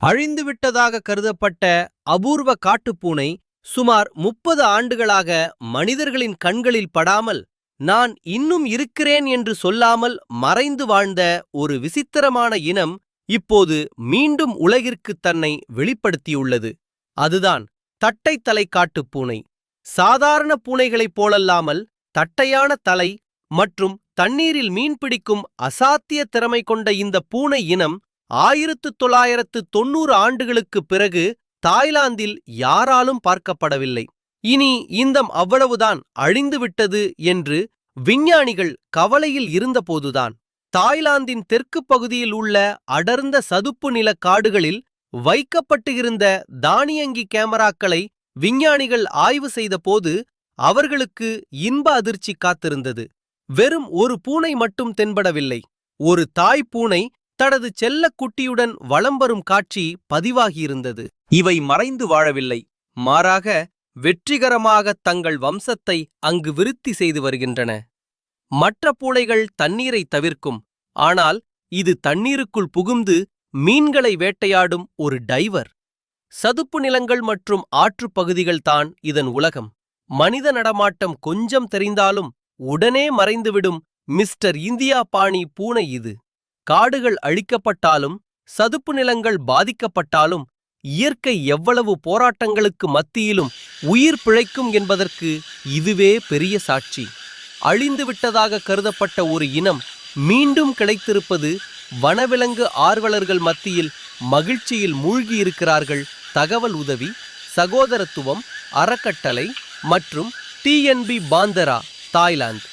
அழிந்துவிட்டதாக கருதப்பட்ட அபூர்வ காட்டுப்பூனை சுமார் முப்பது ஆண்டுகளாக மனிதர்களின் கண்களில் படாமல் நான் இன்னும் இருக்கிறேன் என்று சொல்லாமல் மறைந்து வாழ்ந்த ஒரு விசித்திரமான இனம் இப்போது மீண்டும் உலகிற்கு தன்னை வெளிப்படுத்தியுள்ளது. அதுதான் தட்டைத்தலை காட்டுப்பூனை. சாதாரண பூனைகளைப் போலல்லாமல் தட்டையான தலை மற்றும் தண்ணீரில் மீன்பிடிக்கும் அசாத்திய திறமை கொண்ட இந்த பூனை இனம் ஆயிரத்து தொள்ளாயிரத்து தொன்னூறு ஆண்டுகளுக்குப் பிறகு தாய்லாந்தில் யாராலும் பார்க்கப்படவில்லை. இனி இந்தம் அவ்வளவுதான் அழிந்துவிட்டது என்று விஞ்ஞானிகள் கவலையில் இருந்தபோதுதான். தாய்லாந்தின் தெற்கு பகுதியில் உள்ள அடர்ந்த சதுப்பு நில காடுகளில் வைக்கப்பட்டு இருந்த தானியங்கி கேமராக்களை விஞ்ஞானிகள் ஆய்வு செய்தபோது அவர்களுக்கு இன்ப அதிர்ச்சி காத்திருந்தது. வெறும் ஒரு பூனை மட்டும் தென்படவில்லை. ஒரு தாய் பூனை தனது செல்லக் குட்டியுடன் வலம் வரும் காட்சி பதிவாகியிருந்தது. இவை மறைந்து வாழவில்லை. மாறாக வெற்றிகரமாக தங்கள் வம்சத்தை அங்கு விருத்தி செய்து வருகின்றன. மற்ற பூளைகள் தண்ணீரை தவிர்க்கும். ஆனால் இது தண்ணீருக்குள் புகுந்து மீன்களை வேட்டையாடும் ஒரு டைவர். சதுப்பு நிலங்கள் மற்றும் ஆற்றுப் பகுதிகள்தான் இதன் உலகம். மனித நடமாட்டம் கொஞ்சம் தெரிந்தாலும் உடனே மறைந்துவிடும் மிஸ்டர் இந்தியா பாணி பூனை இது. காடுகள் அழிக்கப்பட்டாலும் சதுப்பு நிலங்கள் பாதிக்கப்பட்டாலும் இயற்கை எவ்வளவு போராட்டங்களுக்கு மத்தியிலும் உயிர் பிழைக்கும் என்பதற்கு இதுவே பெரிய சாட்சி. அழிந்துவிட்டதாக கருதப்பட்ட ஒரு இனம் மீண்டும் கிடைத்திருப்பது வனவிலங்கு ஆர்வலர்கள் மத்தியில் மகிழ்ச்சியில் மூழ்கியிருக்கிறார்கள் தகவல் உதவி சகோதரத்துவம் அறக்கட்டளை மற்றும் டிஎன்பி பாந்தரா தாய்லாந்து.